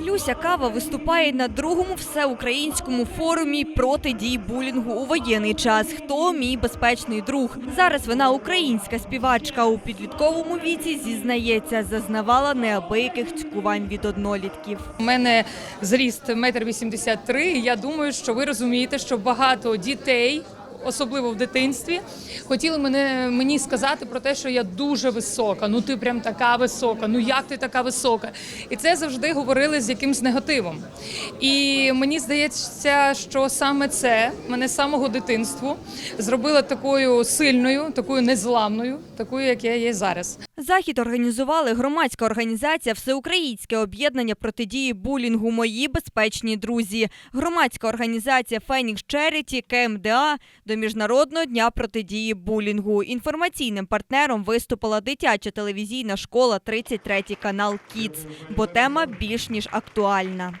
Люся Кава виступає на другому всеукраїнському форумі протидії булінгу у воєнний час. Хто мій безпечний друг? Зараз вона українська співачка у підлітковому віці зізнається, зазнавала неабияких цькувань від однолітків. У мене зріст 1,83 м. і Я думаю, що ви розумієте, що багато дітей. Особливо в дитинстві хотіли мене мені сказати про те, що я дуже висока. Ну ти прям така висока. Ну як ти така висока? І це завжди говорили з якимсь негативом. І мені здається, що саме це мене з самого дитинства зробило такою сильною, такою незламною, такою, як я є зараз. Захід організували громадська організація Всеукраїнське об'єднання протидії булінгу Мої безпечні друзі, громадська організація Фенікс Черіті КМДА до міжнародного дня протидії булінгу. Інформаційним партнером виступила дитяча телевізійна школа 33 канал Кіц, бо тема більш ніж актуальна.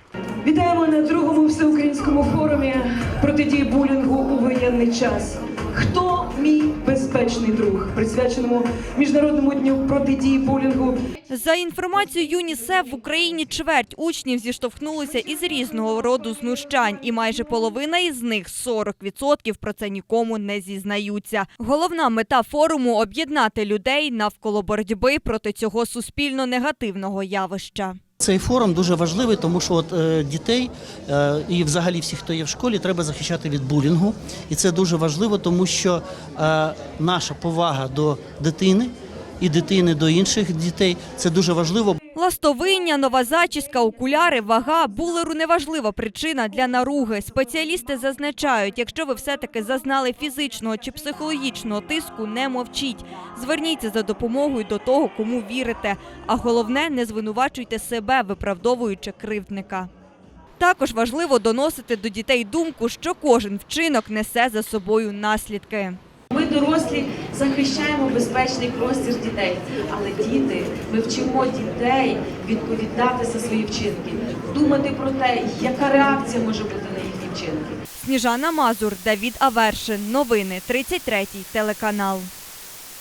Вітаємо на другому всеукраїнському форумі протидії булінгу у воєнний час. Хто мій безпечний друг, присвяченому міжнародному дню протидії булінгу За інформацією ЮНІСЕФ в Україні чверть учнів зіштовхнулися із різного роду знущань, і майже половина із них 40% про це нікому не зізнаються. Головна мета форуму об'єднати людей навколо боротьби проти цього суспільно негативного явища. Цей форум дуже важливий, тому що от, е, дітей е, і взагалі всіх, хто є в школі, треба захищати від булінгу. І це дуже важливо, тому що е, наша повага до дитини і дитини до інших дітей це дуже важливо. Ластовиння, нова зачіска, окуляри, вага, булеру неважлива причина для наруги. Спеціалісти зазначають, якщо ви все-таки зазнали фізичного чи психологічного тиску, не мовчіть. Зверніться за допомогою до того, кому вірите. А головне, не звинувачуйте себе, виправдовуючи кривдника. Також важливо доносити до дітей думку, що кожен вчинок несе за собою наслідки. Дорослі захищаємо безпечний простір дітей, але діти, ми вчимо дітей відповідати за свої вчинки, думати про те, яка реакція може бути на їхні вчинки. Сніжана Мазур, Давід Авершин. Новини 33 телеканал.